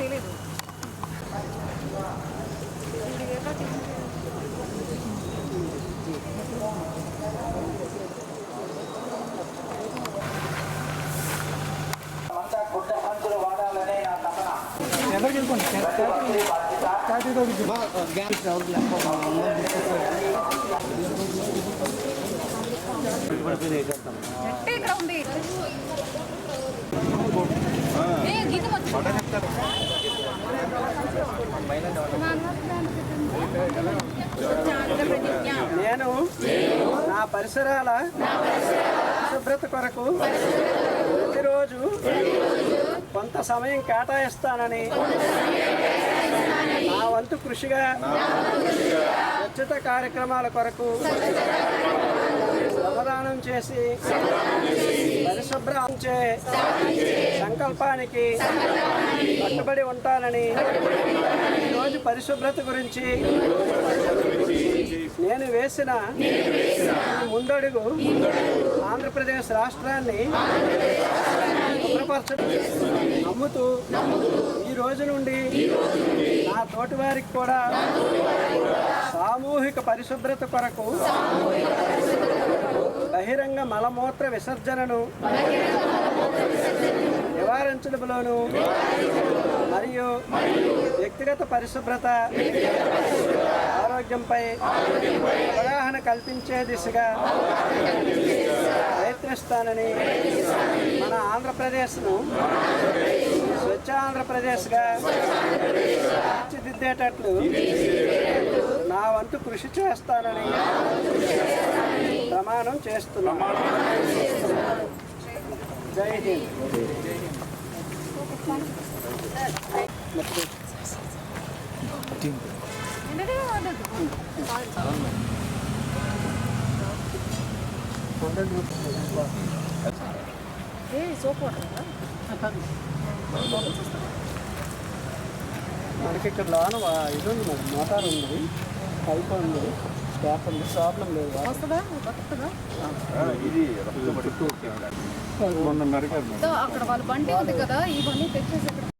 చేయలేదు. ఎవరికి వెళ్ళిపోండి? ఉంది ఏ, గీత మొత్తం. నేను నా పరిసరాల శుభ్రత కొరకు ప్రతిరోజు కొంత సమయం కేటాయిస్తానని నా వంతు కృషిగా స్వచ్ఛత కార్యక్రమాల కొరకు శ్రమదానం చేసి పరిశుభ్రించే సంకల్పానికి కట్టుబడి ఉంటానని ఈరోజు పరిశుభ్రత గురించి నేను వేసిన ముందడుగు ఆంధ్రప్రదేశ్ రాష్ట్రాన్ని నమ్ముతూ ఈ రోజు నుండి నా తోటి వారికి కూడా సామూహిక పరిశుభ్రత కొరకు బహిరంగ మలమూత్ర విసర్జనను నివారించడంలోను మరియు వ్యక్తిగత పరిశుభ్రత ఆరోగ్యంపై అవగాహన కల్పించే దిశగా ప్రయత్నిస్తానని మన ఆంధ్రప్రదేశ్ను స్వచ్ఛ ఆంధ్రప్రదేశ్గా తీర్చిదిద్దేటట్లు నా వంతు కృషి చేస్తానని ప్రమాణం చేస్తున్నాను జై హింద్. ఏ మనకి ఇక్కడ లోన ఇది ఉంది మోటార్ ఉంది పైప్ ఉంది. ట్యాప్ ఉంది. ప్రాబ్లం లేదు. వస్తుందా? ఇది అక్కడ వాళ్ళ బండి ఉంది కదా ఈ బండి తెచ్చేసి ఇక్కడ